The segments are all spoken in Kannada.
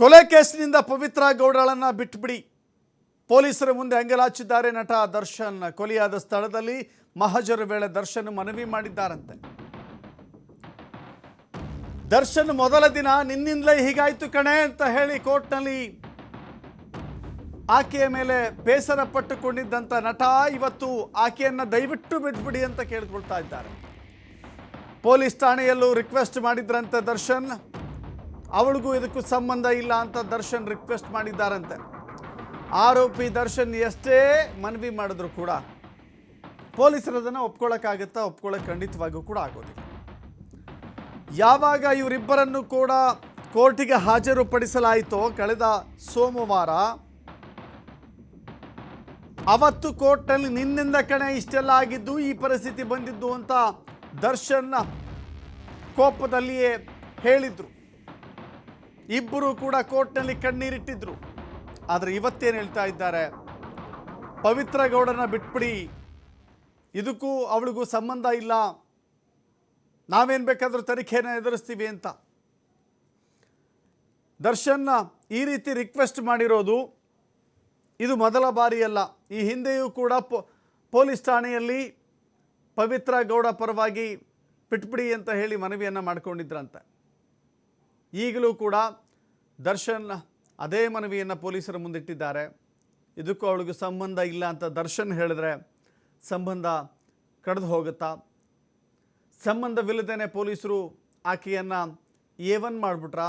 ಕೊಲೆ ಕೇಸಿನಿಂದ ಪವಿತ್ರ ಗೌಡಳನ್ನ ಬಿಟ್ಬಿಡಿ. ಪೊಲೀಸರ ಮುಂದೆ ಅಂಗಲಾಚಿದ್ದಾರೆ ನಟ ದರ್ಶನ್. ಕೊಲೆಯಾದ ಸ್ಥಳದಲ್ಲಿ ಮಹಜರ ವೇಳೆ ದರ್ಶನ್ ಮನವಿ ಮಾಡಿದ್ದಾರಂತೆ. ದರ್ಶನ್ ಮೊದಲ ದಿನ, ನಿನ್ನಿಂದಲೇ ಹೀಗಾಯ್ತು ಕಣೆ ಅಂತ ಹೇಳಿ ಕೋರ್ಟ್ನಲ್ಲಿ ಆಕೆಯ ಮೇಲೆ ಬೇಸರ ಪಟ್ಟುಕೊಂಡಿದ್ದಂಥ ನಟ ಇವತ್ತು ಆಕೆಯನ್ನು ದಯವಿಟ್ಟು ಬಿಟ್ಬಿಡಿ ಅಂತ ಕೇಳ್ಕೊಳ್ತಾ ಇದ್ದಾರೆ. ಪೊಲೀಸ್ ಠಾಣೆಯಲ್ಲೂ ರಿಕ್ವೆಸ್ಟ್ ಮಾಡಿದ್ರಂತೆ ದರ್ಶನ್. ಅವಳಿಗೂ ಇದಕ್ಕೂ ಸಂಬಂಧ ಇಲ್ಲ ಅಂತ ದರ್ಶನ್ ರಿಕ್ವೆಸ್ಟ್ ಮಾಡಿದ್ದಾರಂತೆ. ಆರೋಪಿ ದರ್ಶನ್ ಎಷ್ಟೇ ಮನವಿ ಮಾಡಿದ್ರು ಕೂಡ ಪೊಲೀಸರು ಅದನ್ನು ಒಪ್ಕೊಳ್ಳೋಕ್ಕಾಗತ್ತಾ ಒಪ್ಕೊಳ್ಳೋಕೆ ಖಂಡಿತವಾಗಿಯೂ ಕೂಡ ಆಗೋದಿಲ್ಲ. ಯಾವಾಗ ಇವರಿಬ್ಬರನ್ನು ಕೂಡ ಕೋರ್ಟಿಗೆ ಹಾಜರುಪಡಿಸಲಾಯಿತೋ ಕಳೆದ ಸೋಮವಾರ ಅವತ್ತು ಕೋರ್ಟಲ್ಲಿ ನಿನ್ನಿಂದ ಕಣೆ ಇಷ್ಟೆಲ್ಲ ಆಗಿದ್ದು ಈ ಪರಿಸ್ಥಿತಿ ಬಂದಿದ್ದು ಅಂತ ದರ್ಶನ್ ಕೋಪದಲ್ಲಿಯೇ ಹೇಳಿದ್ರು. ಇಬ್ಬರು ಕೂಡ ಕೋರ್ಟ್ನಲ್ಲಿ ಕಣ್ಣೀರಿಟ್ಟಿದ್ರು. ಆದರೆ ಇವತ್ತೇನು ಹೇಳ್ತಾ ಇದ್ದಾರೆ? ಪವಿತ್ರ ಗೌಡನ ಬಿಟ್ಬಿಡಿ. ಇದಕ್ಕೂ ಅವಳಿಗೂ ಸಂಬಂಧ ಇಲ್ಲ. ನಾವೇನು ಬೇಕಾದರೂ ತನಿಖೆಯನ್ನು ಎದುರಿಸ್ತೀವಿ ಅಂತ. ದರ್ಶನ್ ಈ ರೀತಿ ರಿಕ್ವೆಸ್ಟ್ ಮಾಡಿರೋದು ಇದು ಮೊದಲ ಬಾರಿಯಲ್ಲ. ಈ ಹಿಂದೆಯೂ ಕೂಡ ಪೊಲೀಸ್ ಠಾಣೆಯಲ್ಲಿ ಪವಿತ್ರ ಗೌಡ ಪರವಾಗಿ ಬಿಟ್ಬಿಡಿ ಅಂತ ಹೇಳಿ ಮನವಿಯನ್ನು ಮಾಡಿಕೊಂಡಿದ್ರಂತೆ. ಈಗಲೂ ಕೂಡ ದರ್ಶನ್ ಅದೇ ಮನವಿಯನ್ನು ಪೊಲೀಸರ ಮುಂದಿಟ್ಟಿದ್ದಾರೆ. ಇದಕ್ಕೂ ಅವಳಿಗೆ ಸಂಬಂಧ ಇಲ್ಲ ಅಂತ ದರ್ಶನ್ ಹೇಳಿದ್ರೆ ಸಂಬಂಧ ಕಡಿದು ಹೋಗುತ್ತಾ? ಸಂಬಂಧವಿಲ್ಲದೇ ಪೊಲೀಸರು ಆಕೆಯನ್ನು ಎ ಒನ್ ಮಾಡಿಬಿಟ್ರಾ?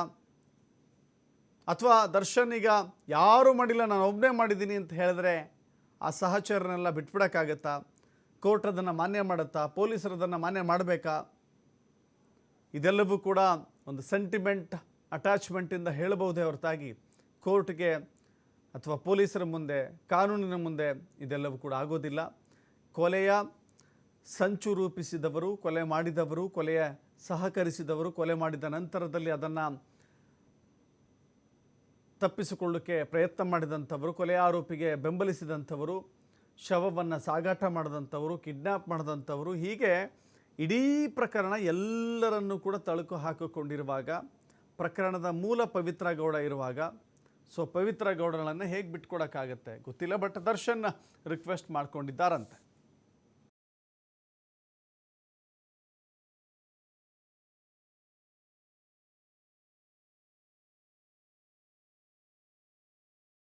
ಅಥವಾ ದರ್ಶನ್ ಈಗ ಯಾರೂ ಮಾಡಿಲ್ಲ, ನಾನು ಒಬ್ಬನೇ ಮಾಡಿದ್ದೀನಿ ಅಂತ ಹೇಳಿದ್ರೆ ಆ ಸಹಚರನೆಲ್ಲ ಬಿಟ್ಬಿಡೋಕ್ಕಾಗತ್ತಾ? ಕೋರ್ಟ್ ಅದನ್ನು ಮಾನ್ಯ ಮಾಡುತ್ತಾ? ಪೊಲೀಸರು ಅದನ್ನು ಮಾನ್ಯ ಮಾಡಬೇಕಾ? ಇದೆಲ್ಲವೂ ಕೂಡ ಒಂದು ಸೆಂಟಿಮೆಂಟ್ ಅಟ್ಯಾಚ್ಮೆಂಟಿಂದ ಹೇಳಬಹುದೇ ಹೊರತಾಗಿ ಕೋರ್ಟ್ಗೆ ಅಥವಾ ಪೊಲೀಸರ ಮುಂದೆ, ಕಾನೂನಿನ ಮುಂದೆ ಇದೆಲ್ಲವೂ ಕೂಡ ಆಗೋದಿಲ್ಲ. ಕೊಲೆಯ ಸಂಚು ರೂಪಿಸಿದವರು, ಕೊಲೆ ಮಾಡಿದವರು, ಕೊಲೆಯ ಸಹಕರಿಸಿದವರು, ಕೊಲೆ ಮಾಡಿದ ನಂತರದಲ್ಲಿ ಅದನ್ನು ತಪ್ಪಿಸಿಕೊಳ್ಳಕ್ಕೆ ಪ್ರಯತ್ನ ಮಾಡಿದಂಥವರು, ಕೊಲೆ ಆರೋಪಿಗೆ ಬೆಂಬಲಿಸಿದಂಥವರು, ಶವವನ್ನು ಸಾಗಾಟ ಮಾಡಿದಂಥವರು ಕಿಡ್ನ್ಯಾಪ್ ಮಾಡಿದಂಥವರು, ಹೀಗೆ ಇಡೀ ಪ್ರಕರಣ ಎಲ್ಲರನ್ನೂ ಕೂಡ ತಳುಕು ಹಾಕಿಕೊಂಡಿರುವಾಗ ಪ್ರಕರಣದ ಮೂಲ ಪವಿತ್ರ ಗೌಡ ಇರುವಾಗ ಸೊ ಪವಿತ್ರ ಗೌಡಗಳನ್ನು ಹೇಗೆ ಬಿಟ್ಕೊಡೋಕ್ಕಾಗತ್ತೆ ಗೊತ್ತಿಲ್ಲ ಬಟ್ ದರ್ಶನ್ ರಿಕ್ವೆಸ್ಟ್ ಮಾಡ್ಕೊಂಡಿದ್ದಾರಂತೆ.